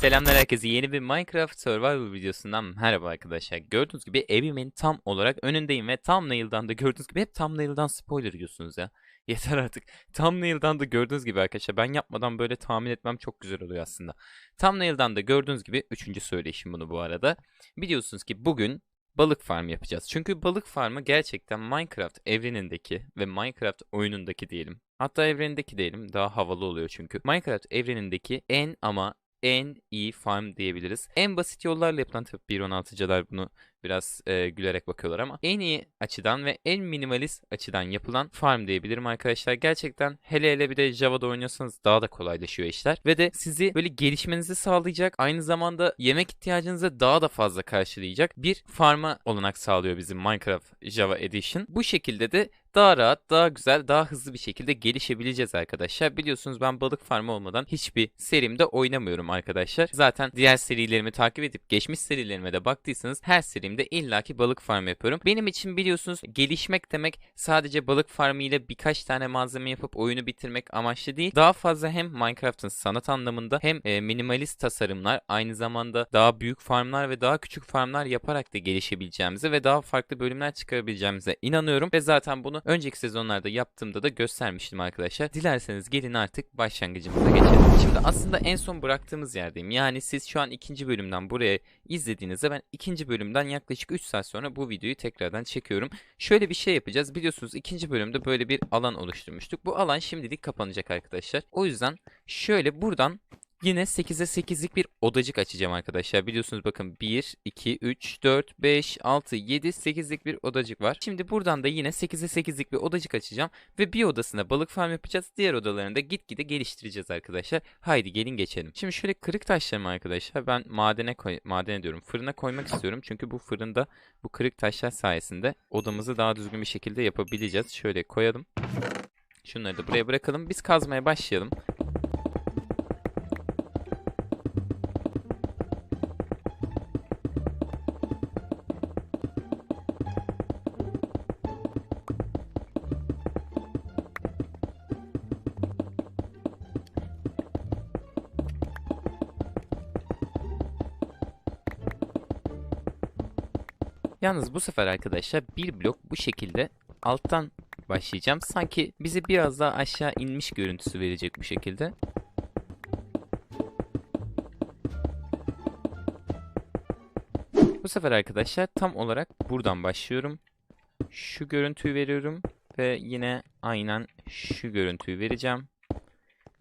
Selamlar herkese yeni bir Minecraft Survival videosundan merhaba arkadaşlar. Gördüğünüz gibi evimin tam olarak önündeyim ve thumbnail'dan da gördüğünüz gibi hep thumbnail'dan spoiler yiyorsunuz ya. Yeter artık. Thumbnail'dan da gördüğünüz gibi arkadaşlar ben yapmadan böyle tahmin etmem çok güzel oluyor aslında. Thumbnail'dan da gördüğünüz gibi üçüncü söyleyişim bunu bu arada. Biliyorsunuz ki bugün balık farm yapacağız. Çünkü balık farmı gerçekten Minecraft evrenindeki ve Minecraft oyunundaki diyelim. Hatta evrenindeki diyelim daha havalı oluyor çünkü. Minecraft evrenindeki en ama en iyi farm diyebiliriz. En basit yollarla yapılan tabii 1.16'cılar bunu biraz e, gülerek bakıyorlar ama en iyi açıdan ve en minimalist açıdan yapılan farm diyebilirim arkadaşlar. Gerçekten hele hele bir de Java'da oynuyorsanız daha da kolaylaşıyor işler. Ve de sizi böyle gelişmenizi sağlayacak aynı zamanda yemek ihtiyacınızı daha da fazla karşılayacak bir farma olanak sağlıyor bizim Minecraft Java Edition. Bu şekilde de daha rahat, daha güzel, daha hızlı bir şekilde gelişebileceğiz arkadaşlar. Biliyorsunuz ben balık farmı olmadan hiçbir serimde oynamıyorum arkadaşlar. Zaten diğer serilerimi takip edip geçmiş serilerime de baktıysanız her serimde illaki balık farmı yapıyorum. Benim için biliyorsunuz gelişmek demek sadece balık farmı ile birkaç tane malzeme yapıp oyunu bitirmek amaçlı değil. Daha fazla hem Minecraft'ın sanat anlamında hem e, minimalist tasarımlar aynı zamanda daha büyük farmlar ve daha küçük farmlar yaparak da gelişebileceğimize ve daha farklı bölümler çıkarabileceğimize inanıyorum ve zaten bunu önceki sezonlarda yaptığımda da göstermiştim arkadaşlar. Dilerseniz gelin artık başlangıcımıza geçelim. Şimdi aslında en son bıraktığımız yerdeyim. Yani siz şu an ikinci bölümden buraya izlediğinizde ben ikinci bölümden yaklaşık 3 saat sonra bu videoyu tekrardan çekiyorum. Şöyle bir şey yapacağız. Biliyorsunuz ikinci bölümde böyle bir alan oluşturmuştuk. Bu alan şimdilik kapanacak arkadaşlar. O yüzden şöyle buradan Yine 8'e 8'lik bir odacık açacağım arkadaşlar. Biliyorsunuz bakın 1, 2, 3, 4, 5, 6, 7, 8'lik bir odacık var. Şimdi buradan da yine 8'e 8'lik bir odacık açacağım. Ve bir odasına balık farm yapacağız. Diğer odalarını da gitgide geliştireceğiz arkadaşlar. Haydi gelin geçelim. Şimdi şöyle kırık taşlarımı arkadaşlar ben madene koy madene diyorum fırına koymak istiyorum. Çünkü bu fırında bu kırık taşlar sayesinde odamızı daha düzgün bir şekilde yapabileceğiz. Şöyle koyalım. Şunları da buraya bırakalım. Biz kazmaya başlayalım. Yalnız bu sefer arkadaşlar bir blok bu şekilde alttan başlayacağım. Sanki bizi biraz daha aşağı inmiş görüntüsü verecek bu şekilde. Bu sefer arkadaşlar tam olarak buradan başlıyorum. Şu görüntüyü veriyorum ve yine aynen şu görüntüyü vereceğim.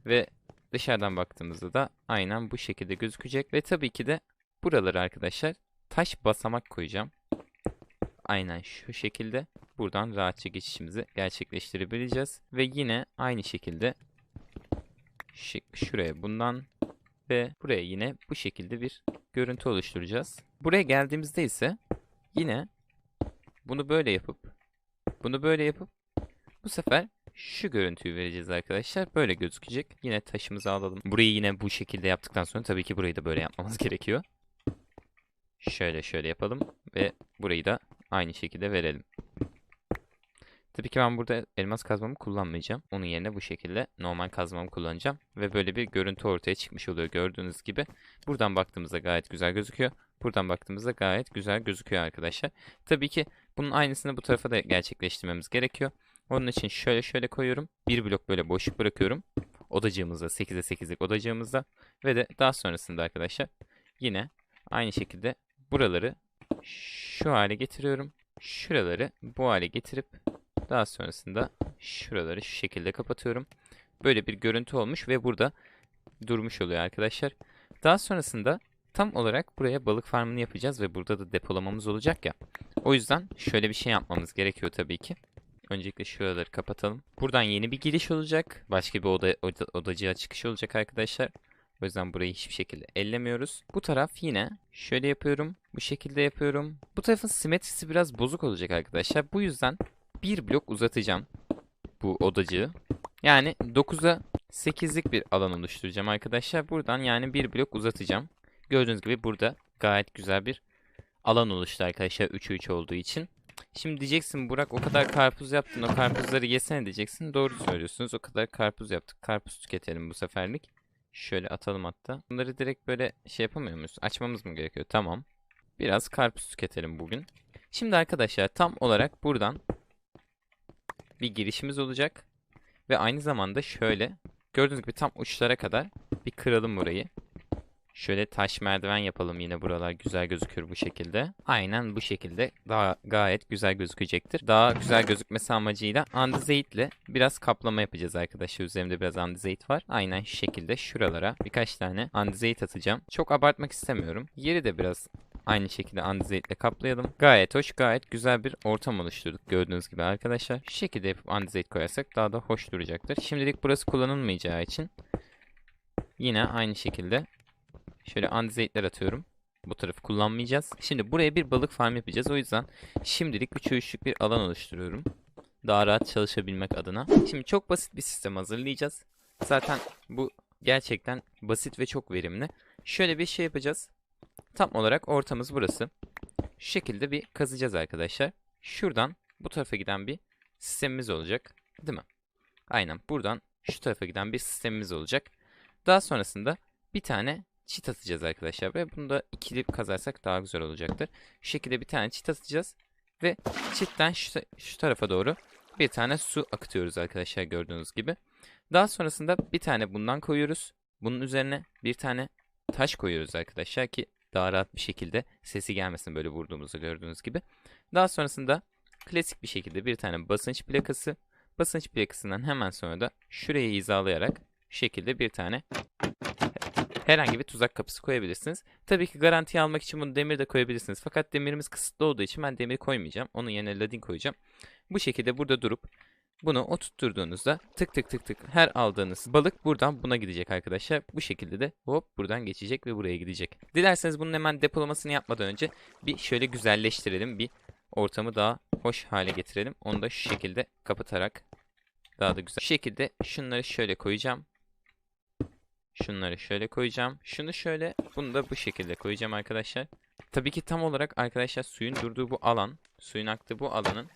Ve dışarıdan baktığımızda da aynen bu şekilde gözükecek. Ve tabii ki de buraları arkadaşlar taş basamak koyacağım. Aynen şu şekilde buradan rahatça geçişimizi gerçekleştirebileceğiz. Ve yine aynı şekilde şuraya bundan ve buraya yine bu şekilde bir görüntü oluşturacağız. Buraya geldiğimizde ise yine bunu böyle yapıp bunu böyle yapıp bu sefer şu görüntüyü vereceğiz arkadaşlar. Böyle gözükecek. Yine taşımızı alalım. Burayı yine bu şekilde yaptıktan sonra tabii ki burayı da böyle yapmamız gerekiyor. Şöyle şöyle yapalım ve burayı da aynı şekilde verelim. Tabii ki ben burada elmas kazmamı kullanmayacağım. Onun yerine bu şekilde normal kazmamı kullanacağım. Ve böyle bir görüntü ortaya çıkmış oluyor gördüğünüz gibi. Buradan baktığımızda gayet güzel gözüküyor. Buradan baktığımızda gayet güzel gözüküyor arkadaşlar. Tabii ki bunun aynısını bu tarafa da gerçekleştirmemiz gerekiyor. Onun için şöyle şöyle koyuyorum. Bir blok böyle boşluk bırakıyorum. Odacığımızda 8'e 8'lik odacığımızda. Ve de daha sonrasında arkadaşlar yine aynı şekilde buraları şu hale getiriyorum. Şuraları bu hale getirip daha sonrasında şuraları şu şekilde kapatıyorum. Böyle bir görüntü olmuş ve burada durmuş oluyor arkadaşlar. Daha sonrasında tam olarak buraya balık farmını yapacağız ve burada da depolamamız olacak ya. O yüzden şöyle bir şey yapmamız gerekiyor tabii ki. Öncelikle şuraları kapatalım. Buradan yeni bir giriş olacak. Başka bir oda, oda odacığa çıkış olacak arkadaşlar. O yüzden burayı hiçbir şekilde ellemiyoruz. Bu taraf yine şöyle yapıyorum. Bu şekilde yapıyorum. Bu tarafın simetrisi biraz bozuk olacak arkadaşlar. Bu yüzden bir blok uzatacağım bu odacığı. Yani 9'a 8'lik bir alan oluşturacağım arkadaşlar. Buradan yani bir blok uzatacağım. Gördüğünüz gibi burada gayet güzel bir alan oluştu arkadaşlar 3'ü 3 olduğu için. Şimdi diyeceksin Burak o kadar karpuz yaptın o karpuzları yesene diyeceksin. Doğru söylüyorsunuz o kadar karpuz yaptık. Karpuz tüketelim bu seferlik. Şöyle atalım hatta. Bunları direkt böyle şey yapamıyor muyuz? Açmamız mı gerekiyor? Tamam. Biraz karpuz tüketelim bugün. Şimdi arkadaşlar tam olarak buradan bir girişimiz olacak. Ve aynı zamanda şöyle gördüğünüz gibi tam uçlara kadar bir kıralım burayı. Şöyle taş merdiven yapalım yine buralar güzel gözükür bu şekilde. Aynen bu şekilde daha gayet güzel gözükecektir. Daha güzel gözükmesi amacıyla andezeitle biraz kaplama yapacağız arkadaşlar. Üzerimde biraz andezeit var. Aynen şu şekilde şuralara birkaç tane andezeit atacağım. Çok abartmak istemiyorum. Yeri de biraz Aynı şekilde andezeitle kaplayalım. Gayet hoş, gayet güzel bir ortam oluşturduk gördüğünüz gibi arkadaşlar. Şu şekilde yapıp andezeit koyarsak daha da hoş duracaktır. Şimdilik burası kullanılmayacağı için yine aynı şekilde şöyle andezeitler atıyorum. Bu tarafı kullanmayacağız. Şimdi buraya bir balık farm yapacağız. O yüzden şimdilik 3 üçlük bir alan oluşturuyorum. Daha rahat çalışabilmek adına. Şimdi çok basit bir sistem hazırlayacağız. Zaten bu gerçekten basit ve çok verimli. Şöyle bir şey yapacağız. Tam olarak ortamız burası. Şu şekilde bir kazacağız arkadaşlar. Şuradan bu tarafa giden bir sistemimiz olacak. Değil mi? Aynen buradan şu tarafa giden bir sistemimiz olacak. Daha sonrasında bir tane çit atacağız arkadaşlar. Ve bunu da ikili kazarsak daha güzel olacaktır. Şu şekilde bir tane çit atacağız. Ve çitten şu, şu tarafa doğru bir tane su akıtıyoruz arkadaşlar gördüğünüz gibi. Daha sonrasında bir tane bundan koyuyoruz. Bunun üzerine bir tane taş koyuyoruz arkadaşlar ki daha rahat bir şekilde sesi gelmesin böyle vurduğumuzu gördüğünüz gibi. Daha sonrasında klasik bir şekilde bir tane basınç plakası. Basınç plakasından hemen sonra da şurayı hizalayarak şu şekilde bir tane herhangi bir tuzak kapısı koyabilirsiniz. Tabii ki garantiye almak için bunu demir de koyabilirsiniz. Fakat demirimiz kısıtlı olduğu için ben demir koymayacağım. Onun yerine ladin koyacağım. Bu şekilde burada durup bunu oturtturduğunuzda tık tık tık tık her aldığınız balık buradan buna gidecek arkadaşlar. Bu şekilde de hop buradan geçecek ve buraya gidecek. Dilerseniz bunun hemen depolamasını yapmadan önce bir şöyle güzelleştirelim. Bir ortamı daha hoş hale getirelim. Onu da şu şekilde kapatarak daha da güzel. Şu şekilde şunları şöyle koyacağım. Şunları şöyle koyacağım. Şunu şöyle, bunu da bu şekilde koyacağım arkadaşlar. Tabii ki tam olarak arkadaşlar suyun durduğu bu alan, suyun aktığı bu alanın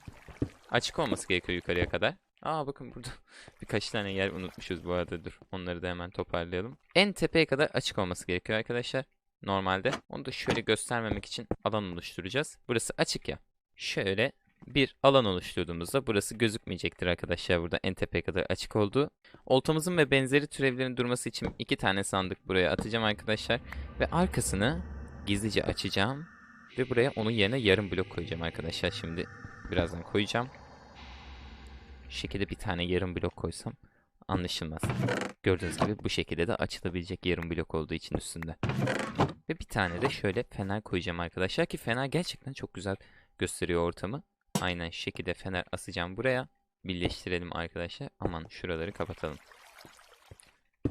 açık olması gerekiyor yukarıya kadar. Aa bakın burada birkaç tane yer unutmuşuz bu arada dur. Onları da hemen toparlayalım. En tepeye kadar açık olması gerekiyor arkadaşlar. Normalde. Onu da şöyle göstermemek için alan oluşturacağız. Burası açık ya. Şöyle bir alan oluşturduğumuzda burası gözükmeyecektir arkadaşlar burada en tepeye kadar açık olduğu. Oltamızın ve benzeri türevlerin durması için iki tane sandık buraya atacağım arkadaşlar. Ve arkasını gizlice açacağım. Ve buraya onun yerine yarım blok koyacağım arkadaşlar. Şimdi birazdan koyacağım. Şu şekilde bir tane yarım blok koysam anlaşılmaz. Gördüğünüz gibi bu şekilde de açılabilecek yarım blok olduğu için üstünde. Ve bir tane de şöyle fener koyacağım arkadaşlar ki fener gerçekten çok güzel gösteriyor ortamı. Aynen şekilde fener asacağım buraya. Birleştirelim arkadaşlar. Aman şuraları kapatalım.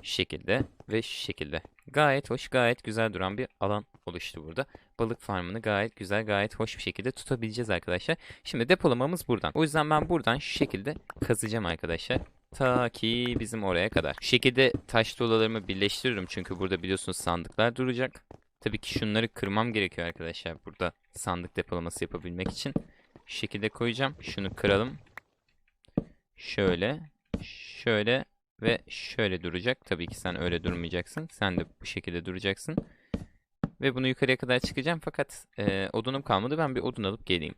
Şu şekilde ve şu şekilde. Gayet hoş, gayet güzel duran bir alan oluştu burada. Balık farmını gayet güzel, gayet hoş bir şekilde tutabileceğiz arkadaşlar. Şimdi depolamamız buradan. O yüzden ben buradan şu şekilde kazacağım arkadaşlar. Ta ki bizim oraya kadar. Şu şekilde taş tuğlalarımı birleştiririm çünkü burada biliyorsunuz sandıklar duracak. Tabii ki şunları kırmam gerekiyor arkadaşlar burada sandık depolaması yapabilmek için. Şu şekilde koyacağım. Şunu kıralım. Şöyle, şöyle ve şöyle duracak. Tabii ki sen öyle durmayacaksın. Sen de bu şekilde duracaksın. Ve bunu yukarıya kadar çıkacağım. Fakat e, odunum kalmadı. Ben bir odun alıp geleyim.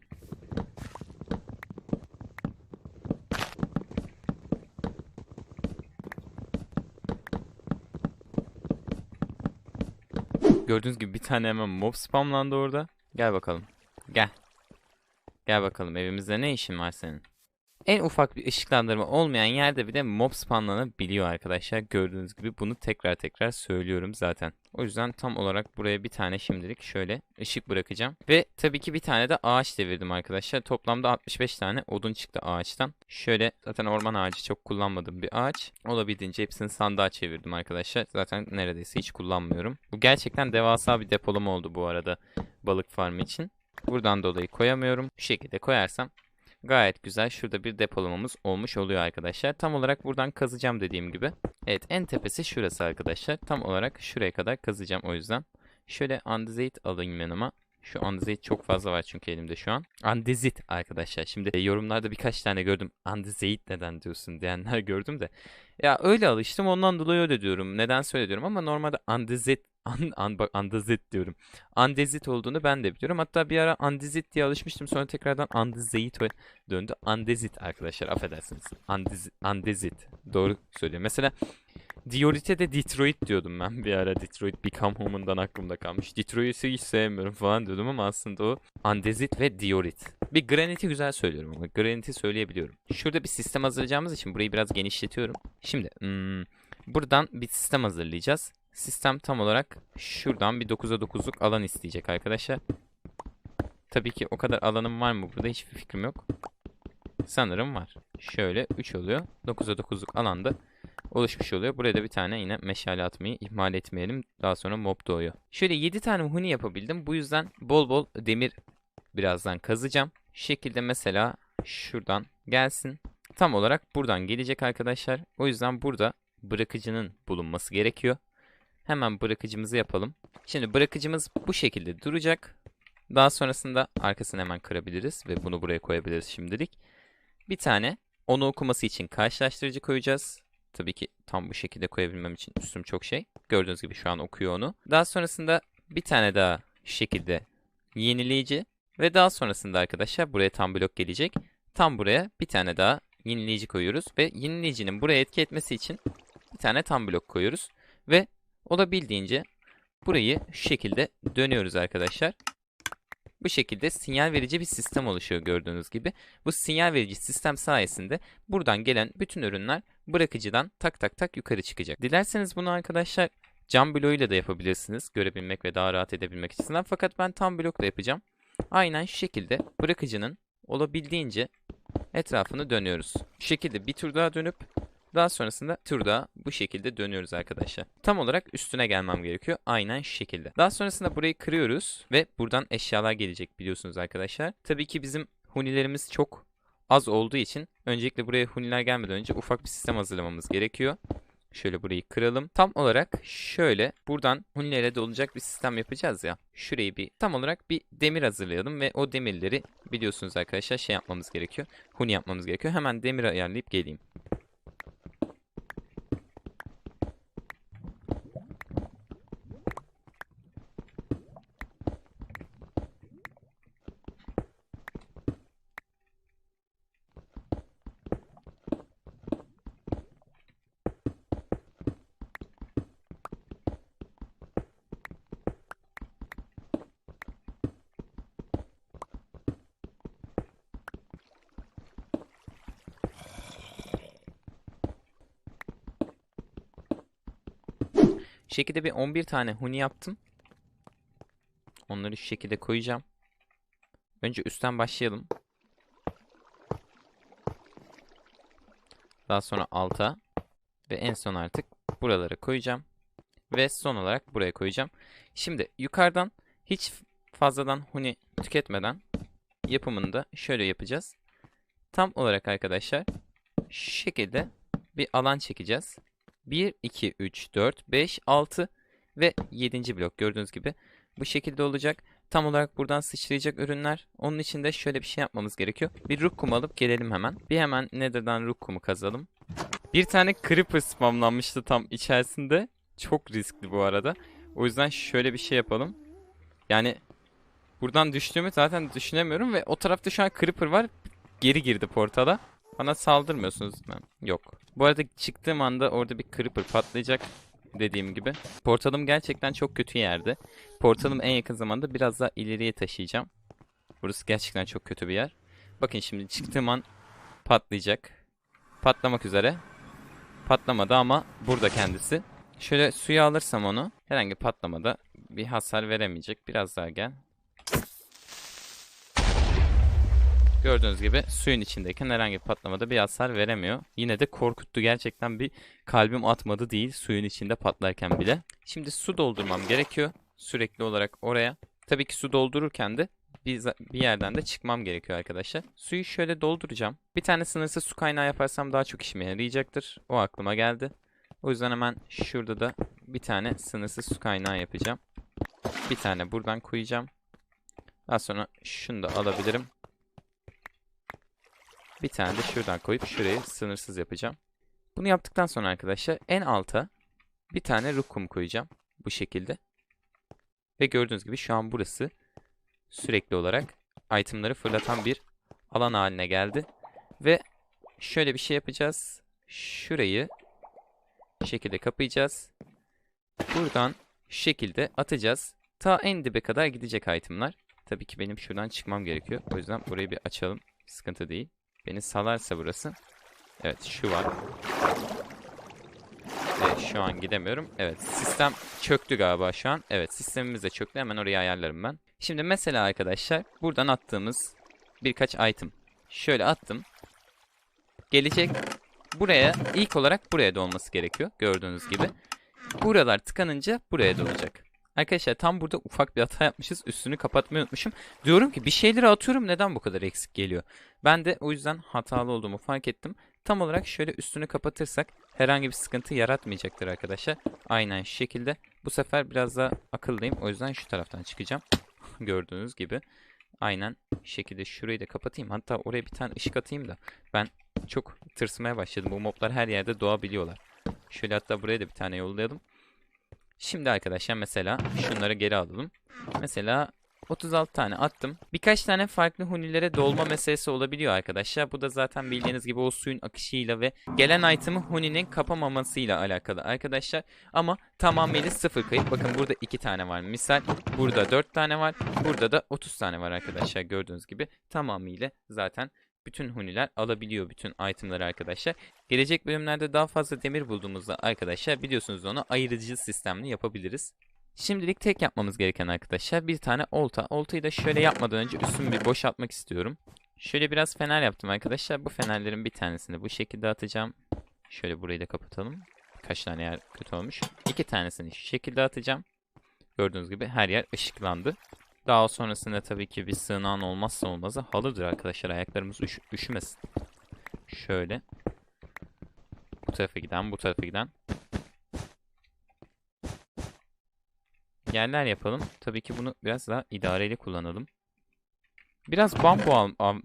Gördüğünüz gibi bir tane hemen mob spamlandı orada. Gel bakalım. Gel. Gel bakalım evimizde ne işin var senin? En ufak bir ışıklandırma olmayan yerde bile mob spawnlanabiliyor arkadaşlar. Gördüğünüz gibi bunu tekrar tekrar söylüyorum zaten. O yüzden tam olarak buraya bir tane şimdilik şöyle ışık bırakacağım. Ve tabii ki bir tane de ağaç devirdim arkadaşlar. Toplamda 65 tane odun çıktı ağaçtan. Şöyle zaten orman ağacı çok kullanmadığım bir ağaç. Olabildiğince hepsini sandığa çevirdim arkadaşlar. Zaten neredeyse hiç kullanmıyorum. Bu gerçekten devasa bir depolama oldu bu arada balık farmı için. Buradan dolayı koyamıyorum. Şu şekilde koyarsam Gayet güzel. Şurada bir depolamamız olmuş oluyor arkadaşlar. Tam olarak buradan kazacağım dediğim gibi. Evet en tepesi şurası arkadaşlar. Tam olarak şuraya kadar kazacağım o yüzden. Şöyle andezeit alayım yanıma. Şu andezit çok fazla var çünkü elimde şu an. Andezit arkadaşlar. Şimdi e, yorumlarda birkaç tane gördüm. Andezit neden diyorsun diyenler gördüm de. Ya öyle alıştım ondan dolayı öyle diyorum. Neden söyle diyorum ama normalde andezit an, an, bak andezit diyorum. Andezit olduğunu ben de biliyorum. Hatta bir ara andezit diye alışmıştım. Sonra tekrardan andezit döndü. Andezit arkadaşlar affedersiniz. Andezit, andezit. Doğru söylüyorum. Mesela Diorit'e de Detroit diyordum ben bir ara. Detroit Become Human'dan aklımda kalmış. Detroit'i hiç sevmiyorum falan diyordum ama aslında o Andezit ve Diorit. Bir Granite'i güzel söylüyorum ama Granite'i söyleyebiliyorum. Şurada bir sistem hazırlayacağımız için burayı biraz genişletiyorum. Şimdi hmm, buradan bir sistem hazırlayacağız. Sistem tam olarak şuradan bir 9'a 9'luk alan isteyecek arkadaşlar. Tabii ki o kadar alanım var mı burada hiçbir fikrim yok. Sanırım var. Şöyle 3 oluyor. 9'a 9'luk alanda oluşmuş oluyor. Buraya da bir tane yine meşale atmayı ihmal etmeyelim. Daha sonra mob doğuyor. Şöyle 7 tane huni yapabildim. Bu yüzden bol bol demir birazdan kazacağım. Şu şekilde mesela şuradan gelsin. Tam olarak buradan gelecek arkadaşlar. O yüzden burada bırakıcının bulunması gerekiyor. Hemen bırakıcımızı yapalım. Şimdi bırakıcımız bu şekilde duracak. Daha sonrasında arkasını hemen kırabiliriz ve bunu buraya koyabiliriz şimdilik. Bir tane onu okuması için karşılaştırıcı koyacağız. Tabii ki tam bu şekilde koyabilmem için üstüm çok şey. Gördüğünüz gibi şu an okuyor onu. Daha sonrasında bir tane daha şekilde yenileyici ve daha sonrasında arkadaşlar buraya tam blok gelecek. Tam buraya bir tane daha yenileyici koyuyoruz ve yenileyicinin buraya etki etmesi için bir tane tam blok koyuyoruz ve olabildiğince burayı şu şekilde dönüyoruz arkadaşlar. Bu şekilde sinyal verici bir sistem oluşuyor gördüğünüz gibi. Bu sinyal verici sistem sayesinde buradan gelen bütün ürünler bırakıcıdan tak tak tak yukarı çıkacak. Dilerseniz bunu arkadaşlar cam bloğuyla da yapabilirsiniz. Görebilmek ve daha rahat edebilmek açısından. Fakat ben tam blokla yapacağım. Aynen şu şekilde bırakıcının olabildiğince etrafını dönüyoruz. Şu şekilde bir tur daha dönüp daha sonrasında tur daha bu şekilde dönüyoruz arkadaşlar. Tam olarak üstüne gelmem gerekiyor. Aynen şu şekilde. Daha sonrasında burayı kırıyoruz ve buradan eşyalar gelecek biliyorsunuz arkadaşlar. Tabii ki bizim hunilerimiz çok az olduğu için öncelikle buraya huniler gelmeden önce ufak bir sistem hazırlamamız gerekiyor. Şöyle burayı kıralım. Tam olarak şöyle buradan hunilere dolacak bir sistem yapacağız ya. Şurayı bir tam olarak bir demir hazırlayalım ve o demirleri biliyorsunuz arkadaşlar şey yapmamız gerekiyor. Huni yapmamız gerekiyor. Hemen demir ayarlayıp geleyim. Şekilde bir 11 tane huni yaptım. Onları şu şekilde koyacağım. Önce üstten başlayalım. Daha sonra alta ve en son artık buralara koyacağım. Ve son olarak buraya koyacağım. Şimdi yukarıdan hiç fazladan huni tüketmeden yapımını da şöyle yapacağız. Tam olarak arkadaşlar şu şekilde bir alan çekeceğiz. 1, 2, 3, 4, 5, 6 ve 7. blok gördüğünüz gibi bu şekilde olacak. Tam olarak buradan sıçrayacak ürünler. Onun için de şöyle bir şey yapmamız gerekiyor. Bir rook kumu alıp gelelim hemen. Bir hemen Nether'dan rook kumu kazalım. Bir tane creeper spamlanmıştı tam içerisinde. Çok riskli bu arada. O yüzden şöyle bir şey yapalım. Yani buradan düştüğümü zaten düşünemiyorum ve o tarafta şu an creeper var. Geri girdi portala. Bana saldırmıyorsunuz? Yok. Bu arada çıktığım anda orada bir creeper patlayacak dediğim gibi. Portalım gerçekten çok kötü yerde. Portalım en yakın zamanda biraz daha ileriye taşıyacağım. Burası gerçekten çok kötü bir yer. Bakın şimdi çıktığım an patlayacak. Patlamak üzere. Patlamadı ama burada kendisi. Şöyle suya alırsam onu herhangi patlamada bir hasar veremeyecek. Biraz daha gel. Gördüğünüz gibi suyun içindeyken herhangi bir patlamada bir hasar veremiyor. Yine de korkuttu gerçekten bir kalbim atmadı değil suyun içinde patlarken bile. Şimdi su doldurmam gerekiyor sürekli olarak oraya. Tabii ki su doldururken de bir, bir yerden de çıkmam gerekiyor arkadaşlar. Suyu şöyle dolduracağım. Bir tane sınırsız su kaynağı yaparsam daha çok işime yarayacaktır. O aklıma geldi. O yüzden hemen şurada da bir tane sınırsız su kaynağı yapacağım. Bir tane buradan koyacağım. Daha sonra şunu da alabilirim. Bir tane de şuradan koyup şurayı sınırsız yapacağım. Bunu yaptıktan sonra arkadaşlar en alta bir tane rukum koyacağım. Bu şekilde. Ve gördüğünüz gibi şu an burası sürekli olarak itemları fırlatan bir alan haline geldi. Ve şöyle bir şey yapacağız. Şurayı şu şekilde kapayacağız. Buradan şu şekilde atacağız. Ta en dibe kadar gidecek itemlar. Tabii ki benim şuradan çıkmam gerekiyor. O yüzden burayı bir açalım. Sıkıntı değil. Beni salarsa burası. Evet şu var. Ve şu an gidemiyorum. Evet sistem çöktü galiba şu an. Evet sistemimiz de çöktü. Hemen oraya ayarlarım ben. Şimdi mesela arkadaşlar buradan attığımız birkaç item. Şöyle attım. Gelecek buraya ilk olarak buraya dolması gerekiyor. Gördüğünüz gibi. Buralar tıkanınca buraya dolacak. Arkadaşlar tam burada ufak bir hata yapmışız. Üstünü kapatmayı unutmuşum. Diyorum ki bir şeyleri atıyorum neden bu kadar eksik geliyor? Ben de o yüzden hatalı olduğumu fark ettim. Tam olarak şöyle üstünü kapatırsak herhangi bir sıkıntı yaratmayacaktır arkadaşlar. Aynen şu şekilde. Bu sefer biraz daha akıllıyım. O yüzden şu taraftan çıkacağım. Gördüğünüz gibi. Aynen şu şekilde şurayı da kapatayım. Hatta oraya bir tane ışık atayım da. Ben çok tırsmaya başladım. Bu moblar her yerde doğabiliyorlar. Şöyle hatta buraya da bir tane yollayalım. Şimdi arkadaşlar mesela şunları geri alalım. Mesela 36 tane attım. Birkaç tane farklı hunilere dolma meselesi olabiliyor arkadaşlar. Bu da zaten bildiğiniz gibi o suyun akışıyla ve gelen item'ı huninin kapamamasıyla alakalı arkadaşlar. Ama tamamıyla sıfır kayıp. Bakın burada 2 tane var. Misal burada 4 tane var. Burada da 30 tane var arkadaşlar. Gördüğünüz gibi tamamıyla zaten bütün huniler alabiliyor bütün itemları arkadaşlar. Gelecek bölümlerde daha fazla demir bulduğumuzda arkadaşlar biliyorsunuz onu ayırıcı sistemli yapabiliriz. Şimdilik tek yapmamız gereken arkadaşlar bir tane olta. Oltayı da şöyle yapmadan önce üstümü bir boşaltmak istiyorum. Şöyle biraz fener yaptım arkadaşlar. Bu fenerlerin bir tanesini bu şekilde atacağım. Şöyle burayı da kapatalım. Kaç tane yer kötü olmuş. İki tanesini şu şekilde atacağım. Gördüğünüz gibi her yer ışıklandı. Daha sonrasında tabii ki bir sığınağın olmazsa olmazı halıdır arkadaşlar. Ayaklarımız üş üşümesin. Şöyle. Bu tarafa giden, bu tarafa giden. Yerler yapalım. Tabii ki bunu biraz daha idareli kullanalım. Biraz bambu al, al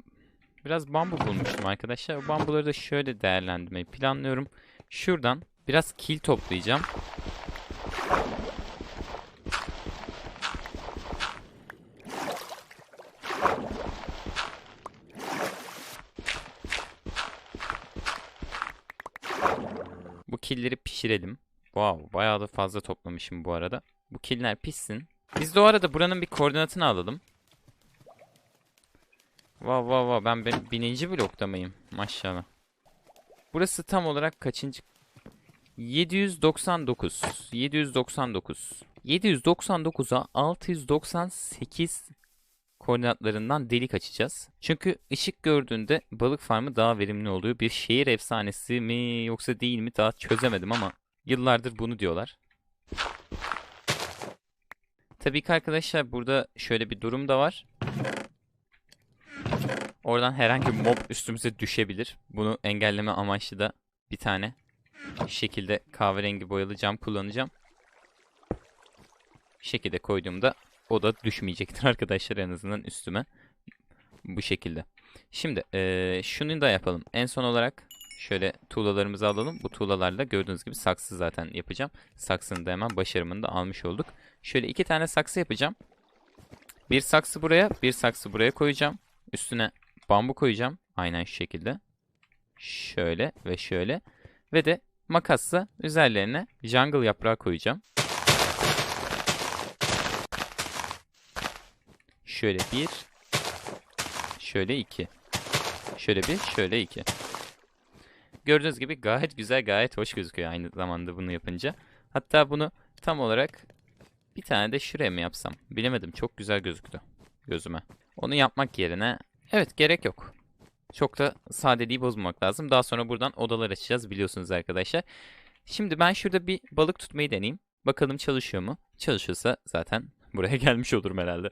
biraz bambu bulmuştum arkadaşlar. Bambuları da şöyle değerlendirmeyi planlıyorum. Şuradan biraz kil toplayacağım. Killeri pişirelim. Wow, bayağı da fazla toplamışım bu arada. Bu killer pişsin. Biz de o arada buranın bir koordinatını alalım. Vav vav vav ben, ben bininci blokta mıyım? Maşallah. Burası tam olarak kaçıncı? 799. 799. 799'a 698 koordinatlarından delik açacağız. Çünkü ışık gördüğünde balık farmı daha verimli oluyor. Bir şehir efsanesi mi yoksa değil mi daha çözemedim ama yıllardır bunu diyorlar. Tabii ki arkadaşlar burada şöyle bir durum da var. Oradan herhangi bir mob üstümüze düşebilir. Bunu engelleme amaçlı da bir tane şekilde kahverengi boyalı cam kullanacağım. Şekilde koyduğumda o da düşmeyecektir arkadaşlar en azından üstüme. Bu şekilde. Şimdi ee, şunu da yapalım. En son olarak şöyle tuğlalarımızı alalım. Bu tuğlalarla gördüğünüz gibi saksı zaten yapacağım. Saksının da hemen başarımını da almış olduk. Şöyle iki tane saksı yapacağım. Bir saksı buraya, bir saksı buraya koyacağım. Üstüne bambu koyacağım. Aynen şu şekilde. Şöyle ve şöyle. Ve de makasla üzerlerine jungle yaprağı koyacağım. Şöyle bir. Şöyle iki. Şöyle bir, şöyle iki. Gördüğünüz gibi gayet güzel, gayet hoş gözüküyor aynı zamanda bunu yapınca. Hatta bunu tam olarak bir tane de şuraya mı yapsam? Bilemedim. Çok güzel gözüktü gözüme. Onu yapmak yerine evet gerek yok. Çok da sadeliği bozmamak lazım. Daha sonra buradan odalar açacağız biliyorsunuz arkadaşlar. Şimdi ben şurada bir balık tutmayı deneyeyim. Bakalım çalışıyor mu? Çalışırsa zaten buraya gelmiş olurum herhalde.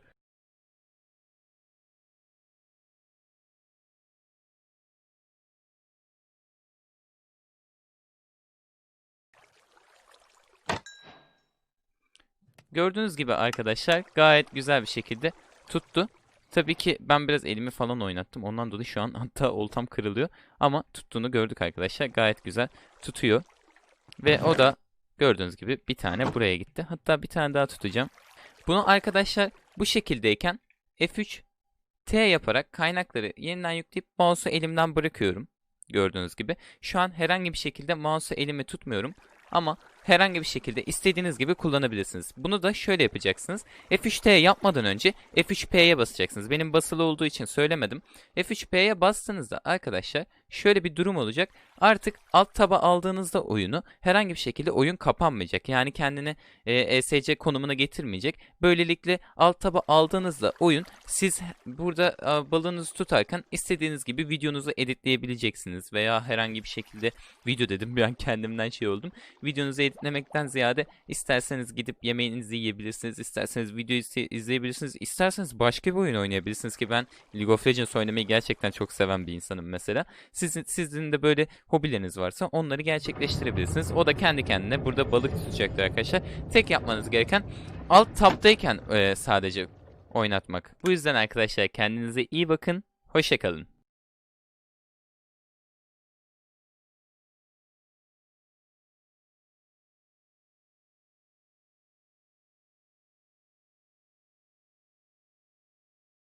Gördüğünüz gibi arkadaşlar gayet güzel bir şekilde tuttu. Tabii ki ben biraz elimi falan oynattım. Ondan dolayı şu an hatta oltam kırılıyor. Ama tuttuğunu gördük arkadaşlar. Gayet güzel tutuyor. Ve o da gördüğünüz gibi bir tane buraya gitti. Hatta bir tane daha tutacağım. Bunu arkadaşlar bu şekildeyken F3 T yaparak kaynakları yeniden yükleyip mouse'u elimden bırakıyorum. Gördüğünüz gibi. Şu an herhangi bir şekilde mouse'u elime tutmuyorum. Ama herhangi bir şekilde istediğiniz gibi kullanabilirsiniz. Bunu da şöyle yapacaksınız. F3T yapmadan önce F3P'ye basacaksınız. Benim basılı olduğu için söylemedim. F3P'ye bastığınızda arkadaşlar şöyle bir durum olacak. Artık alt taba aldığınızda oyunu herhangi bir şekilde oyun kapanmayacak. Yani kendini e, ESC konumuna getirmeyecek. Böylelikle alt taba aldığınızda oyun siz burada e, balığınızı tutarken istediğiniz gibi videonuzu editleyebileceksiniz. Veya herhangi bir şekilde video dedim an kendimden şey oldum. Videonuzu editlemekten ziyade isterseniz gidip yemeğinizi yiyebilirsiniz. isterseniz video izle- izleyebilirsiniz. isterseniz başka bir oyun oynayabilirsiniz ki ben League of Legends oynamayı gerçekten çok seven bir insanım mesela. Sizin, sizin de böyle hobileriniz varsa onları gerçekleştirebilirsiniz. O da kendi kendine burada balık tutacaktır arkadaşlar. Tek yapmanız gereken alt tabdayken e, sadece oynatmak. Bu yüzden arkadaşlar kendinize iyi bakın. Hoşçakalın.